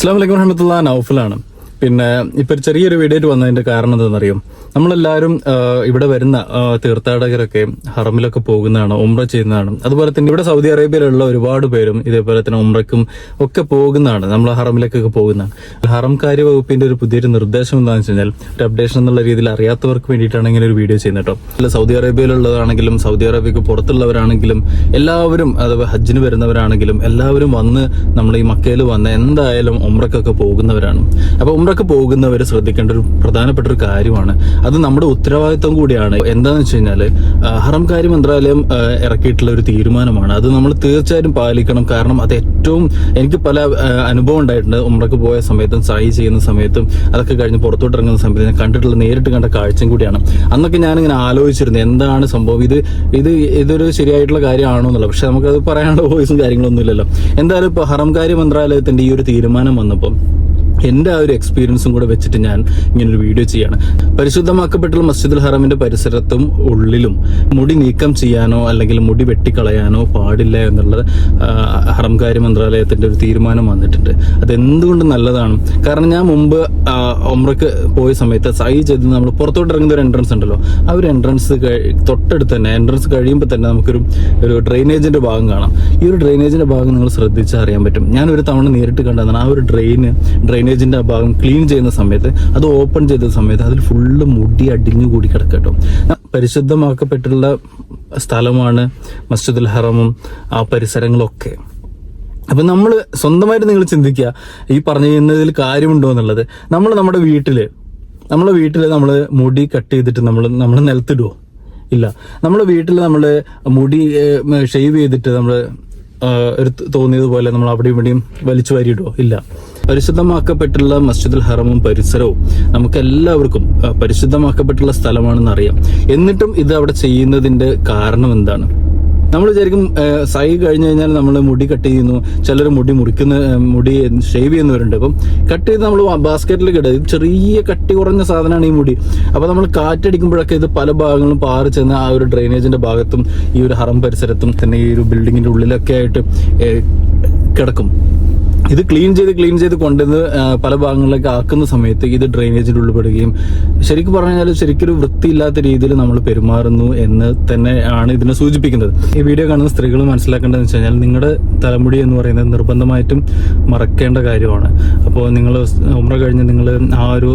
അസ്ലാം വലൈക്കും വറഹമത്തുള്ള നൗഫലാണ് പിന്നെ ഇപ്പൊ ചെറിയൊരു വീഡിയോ വന്നതിന്റെ കാരണം എന്താണെന്നറിയോ? നമ്മളെല്ലാവരും ഇവിടെ വരുന്ന തീർത്ഥാടകരൊക്കെ ഹറമിലൊക്കെ പോകുന്നതാണ് ഉംറ ചെയ്യുന്നതാണ്. അതുപോലെ തന്നെ ഇവിടെ സൗദി അറേബ്യയിലുള്ള ഒരുപാട് പേരും ഇതേപോലെ തന്നെ ഉംറയ്ക്കും ഒക്കെ പോകുന്നതാണ് നമ്മൾ ഹറമിലേക്കൊക്കെ പോകുന്നതാണ്. ഹറം കാര്യ വകുപ്പിന്റെ ഒരു പുതിയൊരു നിർദ്ദേശം എന്താണെന്ന് വെച്ച് കഴിഞ്ഞാൽ ഒരു അപ്ഡേഷൻ എന്നുള്ള രീതിയിൽ അറിയാത്തവർക്ക് വേണ്ടിയിട്ടാണ് ഇങ്ങനെ ഒരു വീഡിയോ ചെയ്യുന്നത് കേട്ടോ. അല്ല സൗദി അറേബ്യയിലുള്ളതാണെങ്കിലും സൗദി അറേബ്യക്ക് പുറത്തുള്ളവരാണെങ്കിലും എല്ലാവരും അഥവാ ഹജ്ജിന് വരുന്നവരാണെങ്കിലും എല്ലാവരും വന്ന് നമ്മൾ ഈ മക്കയിൽ വന്ന് എന്തായാലും ഉമ്രക്കൊക്കെ പോകുന്നവരാണ്. അപ്പൊ ഉമ്രക്ക് പോകുന്നവർ ശ്രദ്ധിക്കേണ്ട ഒരു പ്രധാനപ്പെട്ട ഒരു കാര്യമാണ്. അത് നമ്മുടെ ഉത്തരവാദിത്വം കൂടിയാണ്. എന്താന്ന് വെച്ച് കഴിഞ്ഞാൽ ഹറം കാര്യ മന്ത്രാലയം ഇറക്കിയിട്ടുള്ള ഒരു തീരുമാനമാണ്. അത് നമ്മൾ തീർച്ചയായും പാലിക്കണം. കാരണം അത് ഏറ്റവും എനിക്ക് പല അനുഭവം ഉണ്ടായിട്ടുണ്ട്. ഉംറക്ക് പോയ സമയത്തും സായി ചെയ്യുന്ന സമയത്തും അതൊക്കെ കഴിഞ്ഞ് പുറത്തോട്ട് ഇറങ്ങുന്ന സമയത്ത് ഞാൻ കണ്ടിട്ടുള്ള നേരിട്ട് കണ്ട കാഴ്ചയും കൂടിയാണ്. അന്നൊക്കെ ഞാനിങ്ങനെ ആലോചിച്ചിരുന്നു എന്താണ് സംഭവം? ഇത് ഇത് ഇതൊരു ശരിയായിട്ടുള്ള കാര്യമാണോ എന്നുള്ളത്. പക്ഷെ നമുക്കത് പറയാനുള്ള വോയിസും കാര്യങ്ങളൊന്നും ഇല്ലല്ലോ. എന്തായാലും ഇപ്പൊ ഹറം കാര്യ മന്ത്രാലയത്തിന്റെ ഈ ഒരു തീരുമാനം വന്നപ്പോൾ എന്റെ ആ ഒരു എക്സ്പീരിയൻസും കൂടെ വെച്ചിട്ട് ഞാൻ ഇങ്ങനെ ഒരു വീഡിയോ ചെയ്യാണ്. പരിശുദ്ധമാക്കപ്പെട്ടുള്ള മസ്ജിദുൽ ഹറമിന്റെ പരിസരത്തും ഉള്ളിലും മുടി നീക്കം ചെയ്യാനോ അല്ലെങ്കിൽ മുടി വെട്ടിക്കളയാനോ പാടില്ല എന്നുള്ള ഹറംകാര്യ ഹറം കാര്യ മന്ത്രാലയത്തിന്റെ ഒരു തീരുമാനം വന്നിട്ടുണ്ട്. അതെന്തുകൊണ്ട് നല്ലതാണ്? കാരണം ഞാൻ മുമ്പ് ഒമ്രക്ക് പോയ സമയത്ത് സൈ ചെയ്ത് നമ്മൾ പുറത്തോട്ട് ഇറങ്ങുന്ന ഒരു എൻട്രൻസ് ഉണ്ടല്ലോ ആ ഒരു എൻട്രൻസ് തൊട്ടടുത്ത് തന്നെ എൻട്രൻസ് കഴിയുമ്പോൾ തന്നെ നമുക്കൊരു ഒരു ഡ്രെയിനേജിന്റെ ഭാഗം കാണാം. ഈ ഒരു ഡ്രെയിനേജിന്റെ ഭാഗം നിങ്ങൾ ശ്രദ്ധിച്ചാൽ അറിയാൻ പറ്റും. ഞാൻ ഒരു തവണ നേരിട്ട് കണ്ടതാണ് ആ ഒരു ഡ്രെയിന് ഡ്രെയിനേജിന്റെ ആ ഭാഗം ക്ലീൻ ചെയ്യുന്ന സമയത്ത് അത് ഓപ്പൺ ചെയ്ത സമയത്ത് അതിൽ ഫുള്ള് മുടി അടിഞ്ഞു കൂടി കിടക്കട്ടോ പരിശുദ്ധമാക്കപ്പെട്ടുള്ള സ്ഥലമാണ് മസ്ജിദുൽ ഹറമും ആ പരിസരങ്ങളൊക്കെ. അപ്പൊ നമ്മൾ സ്വന്തമായിട്ട് നിങ്ങൾ ചിന്തിക്കുക ഈ പറഞ്ഞു ചെയ്യുന്നതിൽ കാര്യമുണ്ടോ എന്നുള്ളത്. നമ്മൾ നമ്മുടെ വീട്ടിൽ നമ്മളെ വീട്ടിൽ നമ്മൾ മുടി കട്ട് ചെയ്തിട്ട് നമ്മൾ നമ്മൾ നിലത്തിടുവോ? ഇല്ല. നമ്മളെ വീട്ടിൽ നമ്മൾ മുടി ഷെയ്വ് ചെയ്തിട്ട് നമ്മൾ ഒരു തോന്നിയതുപോലെ നമ്മൾ അവിടെയും ഇവിടെയും വലിച്ചു വാരിയിടുവോ? ഇല്ല. പരിശുദ്ധമാക്കപ്പെട്ടുള്ള മസ്ജിദുൽ ഹറമും പരിസരവും നമുക്ക് എല്ലാവർക്കും പരിശുദ്ധമാക്കപ്പെട്ടുള്ള സ്ഥലമാണെന്ന് അറിയാം. എന്നിട്ടും ഇത് അവിടെ ചെയ്യുന്നതിന്റെ കാരണം എന്താണ്? നമ്മൾ വിചാരിക്കും സൈ കഴിഞ്ഞു കഴിഞ്ഞാൽ നമ്മൾ മുടി കട്ട് ചെയ്യുന്നു ചിലർ മുടി മുറിക്കുന്ന മുടി ഷേവ് ചെയ്യുന്നവരുണ്ട്. അപ്പം കട്ട് ചെയ്ത് നമ്മൾ ബാസ്ക്കറ്റിൽ കിട ഇത് ചെറിയ കട്ടി കുറഞ്ഞ സാധനമാണ് ഈ മുടി. അപ്പൊ നമ്മൾ കാറ്റടിക്കുമ്പോഴൊക്കെ ഇത് പല ഭാഗങ്ങളും പാറി ചെന്ന് ആ ഒരു ഡ്രെയിനേജിന്റെ ഭാഗത്തും ഈ ഒരു ഹറം പരിസരത്തും തന്നെ ഈ ഒരു ബിൽഡിങ്ങിന്റെ ഉള്ളിലൊക്കെ ആയിട്ട് കിടക്കും. ഇത് ക്ലീൻ ചെയ്ത് ക്ലീൻ ചെയ്ത് കൊണ്ടുവന്ന് പല ഭാഗങ്ങളിലേക്ക് ആക്കുന്ന സമയത്ത് ഇത് ഡ്രെയിനേജിൽ ഉള്ളിൽ പെടുകയും ശരിക്കും പറഞ്ഞു കഴിഞ്ഞാൽ ഒരു വൃത്തിയില്ലാത്ത രീതിയിൽ നമ്മൾ പെരുമാറുന്നു എന്ന് തന്നെ ആണ് ഇതിനെ സൂചിപ്പിക്കുന്നത്. ഈ വീഡിയോ കാണുന്ന സ്ത്രീകൾ മനസ്സിലാക്കേണ്ടതെന്ന് വെച്ച് കഴിഞ്ഞാൽ നിങ്ങളുടെ തലമുടി എന്ന് പറയുന്നത് നിർബന്ധമായിട്ടും മറക്കേണ്ട കാര്യമാണ്. അപ്പോൾ നിങ്ങൾ ഉമ്ര കഴിഞ്ഞ് നിങ്ങൾ ആ ഒരു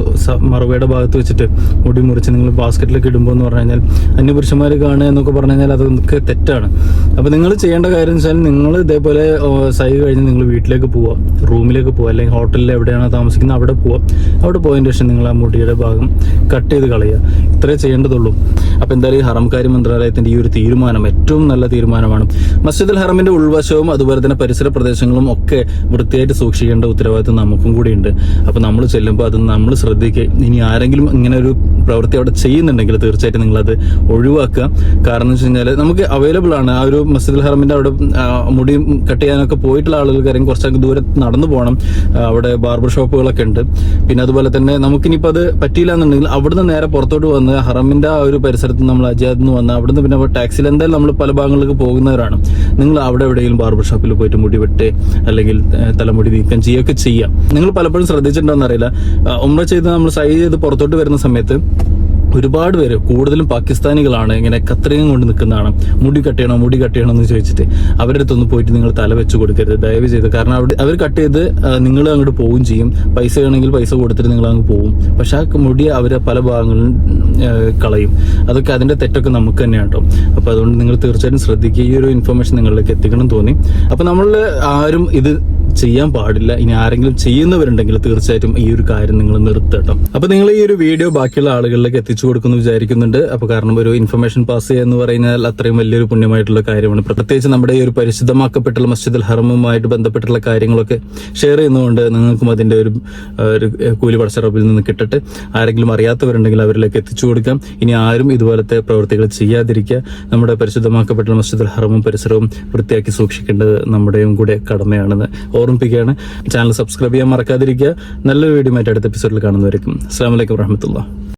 മറവയുടെ ഭാഗത്ത് വെച്ചിട്ട് മുടി മുറിച്ച് നിങ്ങൾ ബാസ്ക്കറ്റിലേക്ക് ഇടുമ്പോൾ എന്ന് പറഞ്ഞു കഴിഞ്ഞാൽ അന്യപുരുഷന്മാർ കാണുക എന്നൊക്കെ പറഞ്ഞു കഴിഞ്ഞാൽ അതൊക്കെ തെറ്റാണ്. അപ്പോൾ നിങ്ങൾ ചെയ്യേണ്ട കാര്യം എന്ന് വെച്ചാൽ നിങ്ങൾ ഇതേപോലെ സൈ കഴിഞ്ഞ് നിങ്ങൾ വീട്ടിലേക്ക് പോവാം റൂമിലേക്ക് പോവാം അല്ലെങ്കിൽ ഹോട്ടലിൽ എവിടെയാണോ താമസിക്കുന്നത് അവിടെ പോവാം അവിടെ പോയതിന് ശേഷം നിങ്ങൾ ആ മുടിയുടെ ഭാഗം കട്ട് ചെയ്ത് കളയുക. ഇത്രേ ചെയ്യേണ്ടതുള്ളൂ. അപ്പോൾ എന്തായാലും ഈ ഹറംകാരി മന്ത്രാലയത്തിന്റെ ഈ ഒരു തീരുമാനം ഏറ്റവും നല്ല തീരുമാനമാണ്. മസ്ജിദുൽ ഹറമിന്റെ ഉൾവശവും അതുപോലെ തന്നെ പരിസര പ്രദേശങ്ങളും ഒക്കെ വൃത്തിയായിട്ട് സൂക്ഷിക്കേണ്ട ഉത്തരവാദിത്വം നമുക്കും കൂടിയുണ്ട്. അപ്പോൾ നമ്മൾ ചെല്ലുമ്പോൾ അത് നമ്മൾ ശ്രദ്ധിക്കുക. ഇനി ആരെങ്കിലും ഇങ്ങനെ ഒരു പ്രവൃത്തി അവിടെ ചെയ്യുന്നുണ്ടെങ്കിൽ തീർച്ചയായിട്ടും നിങ്ങളത് ഒഴിവാക്കുക. കാരണം എന്ന് വെച്ച് കഴിഞ്ഞാൽ നമുക്ക് അവൈലബിൾ ആണ്. ആ ഒരു മസ്ജിദുൽ ഹറമിന്റെ അവിടെ മുടി കട്ട് ചെയ്യാനൊക്കെ പോയിട്ടുള്ള ആളുകൾക്കാരെയും കുറച്ചൊക്കെ ദൂരെ നടന്നു പോകണം. അവിടെ ബാർബർ ഷോപ്പുകളൊക്കെ ഉണ്ട്. പിന്നെ അതുപോലെ തന്നെ നമുക്കിനിപ്പോൾ അത് പറ്റിയില്ല എന്നുണ്ടെങ്കിൽ അവിടുന്ന് നേരെ പുറത്തോട്ട് വന്ന് ഹറമിന്റെ ആ ഒരു പരിസരത്ത് നമ്മൾ അജാദിൽ നിന്ന് വന്ന് അവിടുന്ന് പിന്നെ ടാക്സിൽ എന്തായാലും നമ്മൾ പല ഭാഗങ്ങളിലേക്ക് പോകുന്നവരാണ്. നിങ്ങൾ അവിടെ എവിടെയെങ്കിലും ബാർബർ ഷോപ്പിൽ പോയിട്ട് മുടി വെട്ട് അല്ലെങ്കിൽ തലമുടി നീക്കം ചെയ്യുകയൊക്കെ ചെയ്യാം. നിങ്ങൾ പലപ്പോഴും ശ്രദ്ധിച്ചിട്ടുണ്ടോ എന്നറിയില്ല ഉംറ ചെയ്ത് നമ്മൾ സൈ ചെയ്ത് പുറത്തോട്ട് വരുന്ന സമയത്ത് ഒരുപാട് പേര് കൂടുതലും പാകിസ്ഥാനികളാണ് ഇങ്ങനെ കത്രികം കൊണ്ട് നിൽക്കുന്നതാണ്. മുടി കട്ട് ചെയ്യണോ മുടി കട്ട് ചെയ്യണോ എന്ന് ചോദിച്ചിട്ട് അവരുടെ അടുത്തൊന്ന് പോയിട്ട് നിങ്ങൾ തല വെച്ച് കൊടുക്കരുത്. ദയവ് ചെയ്ത് കാരണം അവിടെ അവർ കട്ട് ചെയ്ത് നിങ്ങൾ അങ്ങോട്ട് പോവുകയും ചെയ്യും. പൈസ വേണമെങ്കിൽ പൈസ കൊടുത്തിട്ട് നിങ്ങൾ അങ്ങ് പോവും. പക്ഷെ ആ മുടി അവർ പല ഭാഗങ്ങളിലും കളയും. അതൊക്കെ അതിന്റെ തെറ്റൊക്കെ നമുക്ക് തന്നെയാണ് കേട്ടോ. അപ്പോൾ അതുകൊണ്ട് നിങ്ങൾ തീർച്ചയായിട്ടും ശ്രദ്ധിക്കുക. ഈ ഒരു ഇൻഫർമേഷൻ നിങ്ങളിലേക്ക് എത്തിക്കണം തോന്നി. അപ്പോൾ നമ്മൾ ആരും ഇത് ചെയ്യാൻ പാടില്ല. ഇനി ആരെങ്കിലും ചെയ്യുന്നവരുണ്ടെങ്കിൽ തീർച്ചയായിട്ടും ഈ ഒരു കാര്യം നിങ്ങൾ നിർത്തട്ടോ. അപ്പൊ നിങ്ങൾ ഈ ഒരു വീഡിയോ ബാക്കിയുള്ള ആളുകളിലേക്ക് എത്തിച്ചു കൊടുക്കുന്നു വിചാരിക്കുന്നുണ്ട്. അപ്പൊ കാരണം ഒരു ഇൻഫർമേഷൻ പാസ് ചെയ്യുക എന്ന് പറഞ്ഞാൽ അത്രയും വലിയൊരു പുണ്യമായിട്ടുള്ള കാര്യമാണ്. പ്രത്യേകിച്ച് നമ്മുടെ ഈ ഒരു പരിശുദ്ധമാക്കപ്പെട്ടുള്ള മസ്ജിദ് ഹറമുമായിട്ട് ബന്ധപ്പെട്ടുള്ള കാര്യങ്ങളൊക്കെ ഷെയർ ചെയ്യുന്നതുകൊണ്ട് നിങ്ങൾക്കും അതിന്റെ ഒരു ഒരു കൂലി പടച്ചറപ്പിൽ നിന്ന് കിട്ടട്ടെ. ആരെങ്കിലും അറിയാത്തവരുണ്ടെങ്കിൽ അവരിലേക്ക് എത്തിച്ചു കൊടുക്കാം. ഇനി ആരും ഇതുപോലത്തെ പ്രവൃത്തികൾ ചെയ്യാതിരിക്കുക. നമ്മുടെ പരിശുദ്ധമാക്കപ്പെട്ടുള്ള മസ്ജിദ് ഹറമും പരിസരവും വൃത്തിയാക്കി സൂക്ഷിക്കേണ്ടത് നമ്മുടെയും കൂടെ കടമയാണെന്ന്. ഓർമ്മിപ്പിക്കുകയാണ്. ചാനൽ സബ്സ്ക്രൈബ് ചെയ്യാൻ മറക്കാതിരിക്കുക. നല്ലൊരു വീഡിയോ ആയിട്ട് അടുത്ത എപ്പിസോഡിൽ കാണുന്നവരേക്കും. അസ്സാം വലൈക്കും വറഹമത്തുള്ള